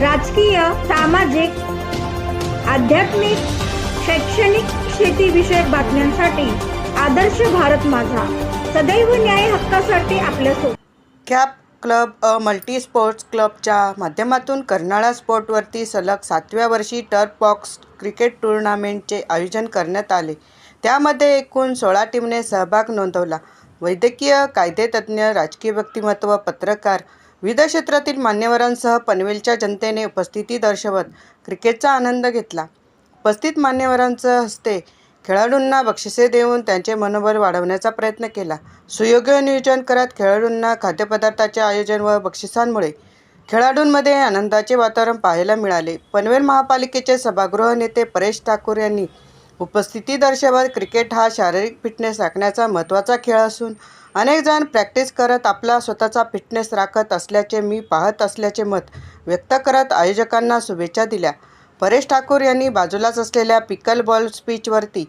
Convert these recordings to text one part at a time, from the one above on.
राजकीय सामाजिक आध्यात्मिक शैक्षणिक शेतीविषयक बातम्यांसाठी आदर्श भारत माझा. सदैव न्याय हक्कासाठी आपल्यासोबत cap club a multi sports क्लबच्या माध्यमातून कर्नाळा स्पोर्टवरती सलग सातव्या वर्षी टर्फ बॉक्स क्रिकेट टुर्नामेंटचे आयोजन करण्यात आले. त्यामध्ये एकूण सोळा टीमने सहभाग नोंदवला. वैद्यकीय कायदेतज्ञ राजकीय व्यक्तिमत्व पत्रकार विविध क्षेत्रातील मान्यवरांसह पनवेलच्या जनतेने उपस्थिती दर्शवत क्रिकेटचा आनंद घेतला. उपस्थित मान्यवरांचं हस्ते खेळाडूंना बक्षिसे देऊन त्यांचे मनोबल वाढवण्याचा प्रयत्न केला. सुयोग्य नियोजन करत खेळाडूंना खाद्यपदार्थाचे आयोजन व बक्षिसांमुळे खेळाडूंमध्ये आनंदाचे वातावरण पाहायला मिळाले. पनवेल महापालिकेचे सभागृह नेते परेश ठाकूर यांनी उपस्थिती दर्शवत क्रिकेट हा शारीरिक फिटनेस राखण्याचा महत्त्वाचा खेळ असून अनेक जण प्रॅक्टिस करत आपला स्वतःचा फिटनेस राखत असल्याचे मी पाहत असल्याचे मत व्यक्त करत आयोजकांना शुभेच्छा दिल्या. परेश ठाकूर यांनी बाजूलाच असलेल्या पिकल बॉल स्पीचवरती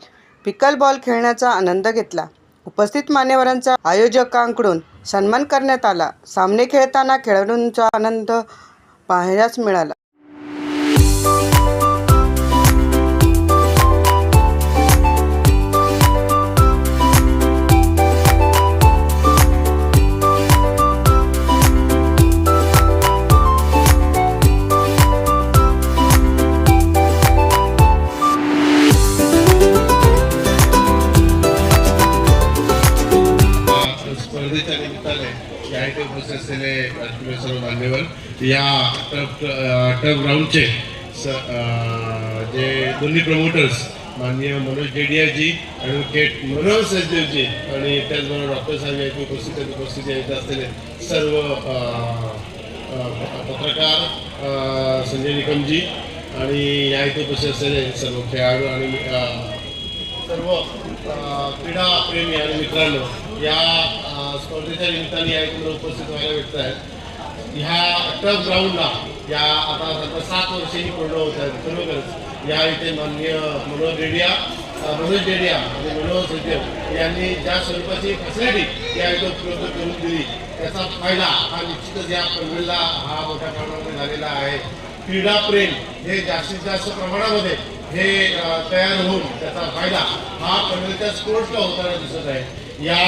पिकल बॉल खेळण्याचा आनंद घेतला. उपस्थित मान्यवरांचा आयोजकांकडून सन्मान करण्यात आला. सामने खेळताना खेळाडूंचा आनंद पाहायलाच मिळाला. स्पर्धेच्या निमित्ताने या इथे उपस्थित असलेले राजकीय सर्व मान्यवर या टफ टफ ग्राउंडचे स जे दोन्ही प्रमोटर्स माननीय मनोज डेडियाजी ॲडव्होकेट मनोज सचदेवजी आणि त्याचबरोबर डॉक्टर साहेब यांची उपस्थित उपस्थिती येत असलेले सर्व पत्रकार अं, संजय निकमजी आणि या इथे उपस्थित असलेले सर्व खेळाडू आणि सर्व क्रीडा प्रेमी आणि मित्रांनो या स्पर्धेच्या निमित्ताने या इकडे उपस्थित व्हायला भेटत आहेत ह्या टफ ग्राउंडला या आता सध्या सात वर्षांनी पूर्ण होत आहेत खरोखरच या इथे माननीय मनोज रेडिया मनोज डेडिया आणि मनोज सदेव यांनी ज्या स्वरूपाची फॅसिलिटी या इथे उपलब्ध करून दिली त्याचा फायदा हा निश्चितच या पनवेलला हा मोठ्या प्रमाणामध्ये झालेला आहे. क्रीडा प्रेम हे जास्तीत जास्त प्रमाणामध्ये हे तयार होऊन त्याचा फायदा हा पनवेलच्या स्पोर्ट्सला होताना दिसत आहे. या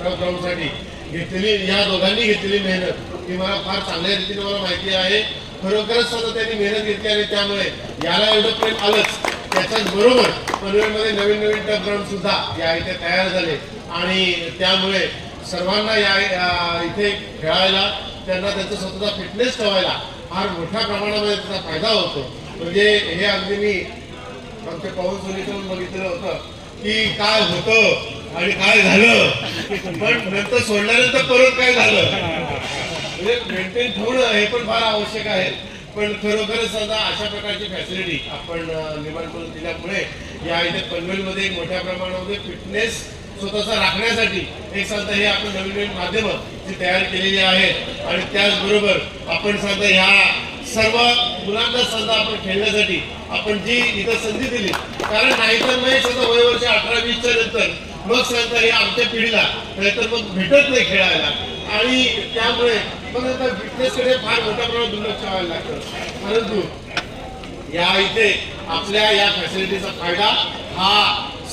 टफ घेतलेली या दोघांनी घेतलेली मेहनत. ही मला फार चांगल्या रीतीने मला माहिती आहे. खरोखरच सुद्धा त्यांनी मेहनत घेतली आणि त्यामुळे याला एवढं प्रेम आलंच. त्याच्याच बरोबर पनवेलमध्ये नवीन नवीन टफ ग्राउंड सुद्धा या इथे तयार झाले. आणि त्यामुळे सर्वांना या इथे खेळायला त्यांना त्यांचा स्वतःचा फिटनेस ठेवायला फार मोठ्या प्रमाणामध्ये त्याचा फायदा होतो. म्हणजे हे अगदी मी आमच्या पवन सोनीकडून बघितलं होतं की काय होतं आणि काय झालं? पण नंतर सोडल्यानंतर परत काय झालं? म्हणजे मेंटेन ठेवणं हे पण फार आवश्यक आहे. पण खरोखरच आता अशा प्रकारची फॅसिलिटी आपण निर्माण करून दिल्यामुळे या इथे पनवेलमध्ये मध्ये मोठ्या प्रमाणामध्ये फिटनेस स्वतःचा राखण्यासाठी एक साधा हे आपण नवीन नवीन माध्यमं जी तयार केलेली आहेत. आणि त्याचबरोबर आपण साधा ह्या सर्व मुलांना समजा आपण खेळण्यासाठी आपण जी इथं संधी दिली कारण नाहीतर नाही सध्या वय वर्ष अठरा वीसच्या नंतर मग सांगता हे आमच्या पिढीला नाहीतर मग भेटत नाही खेळायला. आणि त्यामुळे मग आता फिटनेसकडे फार मोठ्या प्रमाणात दुर्लक्ष व्हायला लागतं परंतु या इथे आपल्या या फॅसिलिटीचा फायदा हा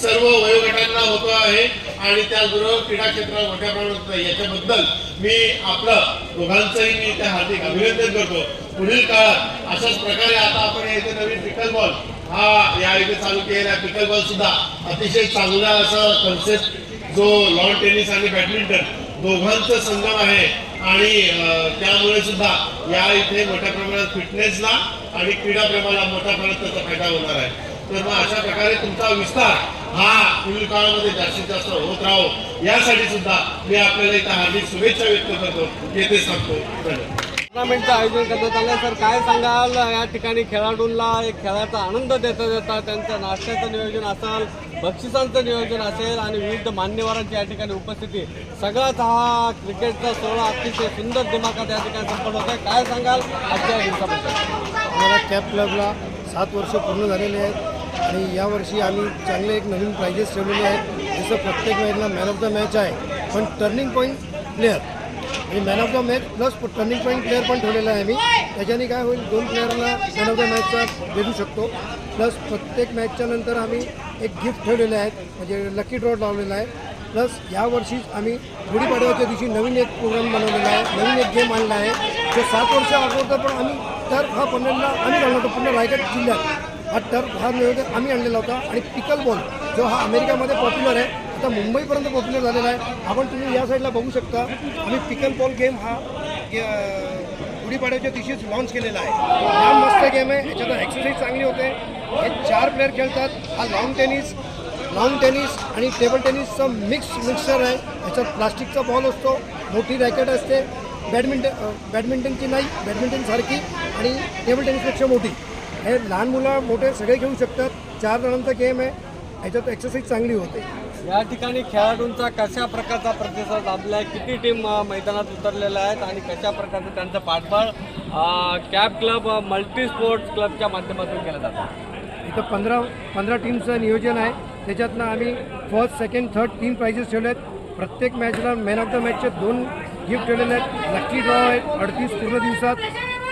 सर्व वयोगटांना होतो आहे आणि त्याचबरोबर क्रीडा क्षेत्रात मोठ्या प्रमाणात होतो याच्याबद्दल मी आपलं दोघांचंही मी त्या हार्दिक अभिनंदन करतो. पुढील काळात अशाच प्रकारे आता आपण येथे नवीन पिकल बॉल हा या इथे चालू केलेला पिकल बॉल सुद्धा अतिशय चांगला असा कन्सेप्ट जो लॉन टेनिस आणि बॅडमिंटन दोघांचा संगम आहे. आणि त्यामुळे सुद्धा या इथे मोठ्या प्रमाणात फिटनेसला आणि क्रीडा प्रमाणात मोठ्या प्रमाणात त्याचा फायदा होणार आहे. तर मग अशा प्रकारे तुमचा विस्तार हा पुढील काळामध्ये जास्तीत जास्त होत राहो. यासाठी सुद्धा मी आपल्याला इथं हार्दिक शुभेच्छा व्यक्त करतो. येथे सांगतो धन्यवाद. टुर्नामेंटचं आयोजन करण्यात आलं सर काय सांगाल? या ठिकाणी खेळाडूंना एक खेळाचा आनंद देता देता त्यांचं नाश्त्याचं नियोजन असेल बक्षिसांचं नियोजन असेल आणि विविध मान्यवरांची या ठिकाणी उपस्थिती. सगळाच हा क्रिकेटचा सोहळा अतिशय सुंदर दिमाखात या ठिकाणी संपन्न होत आहे काय सांगाल आजच्या दिवसाबद्दल? आम्हाला कॅप क्लबला सात वर्ष पूर्ण झालेले आहेत आणि यावर्षी आम्ही चांगले एक नवीन प्राइजेस ठेवलेले आहेत. जसं प्रत्येक मॅचला मॅन ऑफ द मॅच आहे. पण टर्निंग पॉईंट प्लेअर आणि man of the match plus turning point player पण ठेवलेला आहे मी. त्याच्याने काय होईल दोन प्लेअरला मॅन ऑफ द मॅचचा भेटू शकतो. प्लस प्रत्येक मॅचच्या नंतर आम्ही एक गिफ्ट ठेवलेले आहेत म्हणजे लकी ड्रॉ लावलेला आहे. प्लस यावर्षीच आम्ही गुढीपाडव्याच्या दिवशी नवीन एक प्रोग्राम बनवलेला आहे नवीन एक गेम आणला आहे. जो सात वर्ष अगोदर पण आम्ही टर्फ हा बनवलेला आम्ही आणला होता पूर्ण रायगड जिल्ह्यात. हा टर्फ हा नव्हे आम्ही आणलेला होता. आणि पिकल बॉल जो हा अमेरिकामध्ये पॉप्युलर आहे आता मुंबईपर्यंत पॉप्युलर झालेला आहे. आपण तुम्ही या साईडला बघू शकता. आम्ही पिकल बॉल गेम हा गुढीपाड्याच्या दिवशीच लॉन्च केलेला आहे. हा मस्त गेम आहे. याच्यात एक्सरसाइज चांगली होते. हे चार प्लेअर खेळतात. हा लॉन टेनिस लॉन टेनिस आणि टेबल टेनिसचं मिक्स मिक्सर आहे. याच्यात प्लास्टिकचा बॉल असतो. मोठी रॅकेट असते. बॅडमिंटन बॅडमिंटनची नाही बॅडमिंटनसारखी आणि टेबल टेनिसपेक्षा मोठी. हे लहान मुलं मोठे सगळे खेळू शकतात. चार जणांचा गेम आहे. याच्यात एक्सरसाइज चांगली होते. या ठिकाणी खेळाडूंचा कशा प्रकारचा प्रतिसाद आपला आहे किती टीम मैदानात उतरलेल्या आहेत आणि कशा प्रकारचं त्यांचं पाठबळ कॅब क्लब मल्टी स्पोर्ट्स क्लबच्या माध्यमातून केलं जातं? इथं पंधरा पंधरा टीमचं नियोजन आहे. त्याच्यातनं आम्ही फर्स्ट सेकंड थर्ड तीन प्राइजेस ठेवले आहेत. प्रत्येक मॅचला मॅन ऑफ द मॅचचे दोन गिफ्ट ठेवलेले आहेत. लक्की ड्रॉ आहेत अडतीस पूर्ण दिवसात.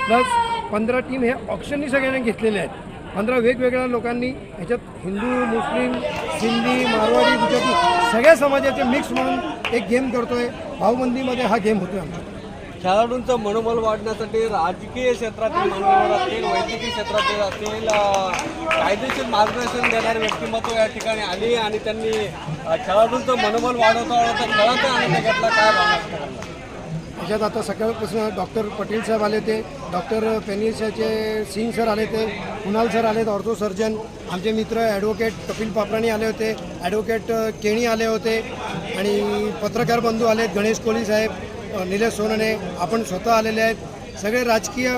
प्लस पंधरा टीम हे ऑप्शननी सगळ्यांनी घेतलेले आहेत. पंधरा वेगवेगळ्या लोकांनी ह्याच्यात हिंदू मुस्लिम सिंधी मारवाडी गुजराती सगळ्या समाजाचे मिक्स म्हणून एक गेम करतोय. भाऊबंदीमध्ये हा गेम होतोय आमचा. खेळाडूंचं मनोबल वाढण्यासाठी राजकीय क्षेत्रातील मान्यवर असतील वैद्यकीय क्षेत्रातील असतील कायदेशीर मार्गदर्शन देणारे व्यक्तिमत्व या ठिकाणी आली आणि त्यांनी खेळाडूंचं मनोबल वाढवता वाढवता खेळाचा आनंद घेतला काय भावना? त्याच्यात आता सकाळपासून डॉक्टर पटेल साहेब आले होते डॉक्टर पेनिसाचे सिंग सर आले होते कुणाल सर आले ऑर्थो सर्जन आमचे मित्र ॲडव्होकेट कपिल पापराणी आले होते ॲडव्होकेट केणी आले होते आणि पत्रकार बंधू आले गणेश कोहली साहेब निलेश सोनने आपण स्वतः आलेले आहेत. सगळे राजकीय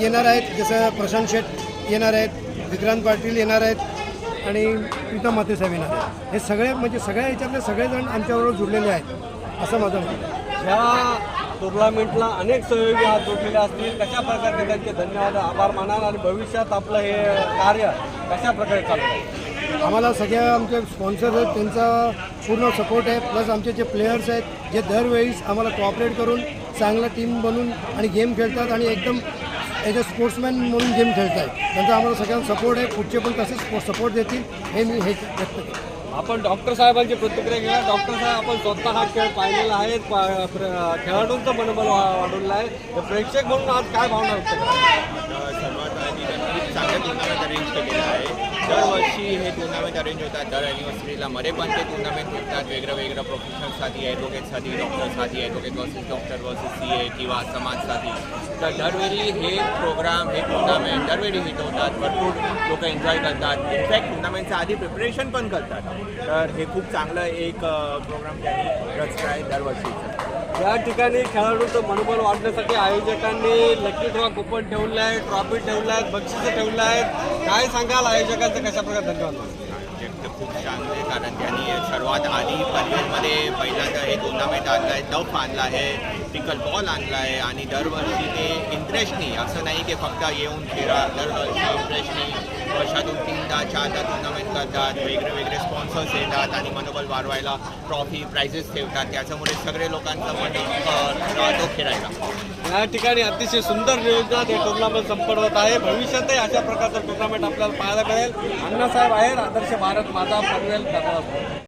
येणार आहेत जसं प्रशांत शेठ येणार आहेत विक्रांत पाटील येणार आहेत आणि प्रीतम मातेसाहेब येणार आहेत. हे सगळे म्हणजे सगळ्या याच्यातले सगळेजण आमच्याबरोबर जुडलेले आहेत असं माझं म्हणणं ह्या टुर्नामेंटला अनेक सहयोगी हात जोडलेले असतील. कशा प्रकारे त्यांचे धन्यवाद आभार मानाल आणि भविष्यात आपलं हे कार्य कशा प्रकारे चालू आम्हाला सगळ्या आमचे स्पॉन्सर आहेत त्यांचा पूर्ण सपोर्ट आहे. प्लस आमचे जे प्लेयर्स आहेत जे दरवेळीस आम्हाला कॉपरेट करून चांगला टीम बनून आणि गेम खेळतात आणि एकदम एज अ स्पोर्ट्समॅन म्हणून गेम खेळत आहेत त्यांचा आम्हाला सगळ्यांना सपोर्ट आहे. पुढचे पण तसेच सपोर्ट देतील हे मी हे व्यक्त करतो. आपण डॉक्टर साहेबांची प्रतिक्रिया घ्या डॉक्टर साहेब आपण स्वतः हा खेळ पाहिलेला आहे. पा- प्र- खेळाडूंचं मनोबल वाढवलेलं आहे. प्रेक्षक म्हणून आज काय भावना व्यक्त सर्वात आधी त्यांनी खूप चांगलं टुर्नामेंट अरेंज केलेलं आहे दरवर्षी हे टुर्नामेंट अरेंज होतात दर ॲनिव्हर्सरीला मध्ये पण ते टुर्नामेंट होतात वेगळं वेगळं प्रोफेशनसाठी ॲडव्होकेटसाठी डॉक्टरसाठी advocate versus doctor versus C A किंवा समाजसाठी तर दरवेळी हे प्रोग्राम हे टुर्नामेंट दरवेळी हिट होतात भरपूर लोक एन्जॉय करतात इनफॅक्ट टुर्नामेंटचं आधी प्रिपरेशन पण करतात तर हे खूप चांगलं एक प्रोग्राम त्यांनी रचलं आहे दरवर्षीचं या ठिकाणी खेळाडूंचं मनोबल वाढण्यासाठी आयोजकांनी लकी ड्रॉ कुपन ठेवलं आहे ट्रॉफी ठेवल्या आहेत बक्षिसं ठेवलं आहेत काय सांगाल आयोजकांचं? कशा प्रकारे धन्यवाद ते खूप चांगले कारण त्यांनी सर्वात आधी करिअरमध्ये पहिल्यांदा हे टुर्नामेंट आणलं आहे टफ आणला आहे पिकल बॉल आणला आहे आणि दरवर्षी ते इंटरेस्टनी असं नाही की फक्त येऊन खेळा दरवर्षी इंटरेस्टनी वर्षातून तीनदा चारदा टुर्नामेंट करतात. वेगळे वेगळे स्पॉन्सर्स येतात आणि मनोबल वाढवायला ट्रॉफी प्राइजेस ठेवतात. त्याच्यामुळे सगळे लोकांचं मन राहतो खेळायला. या ठिकाणी अतिशय सुंदर नियोजनात हे टुर्नामेंट संपन्न होत आहे. भविष्यातही अशा प्रकारचं टुर्नामेंट आपल्याला पाहायला मिळेल. अण्णासाहेब आहेत आदर्श भारत माझा पनवेल धन्यवाद.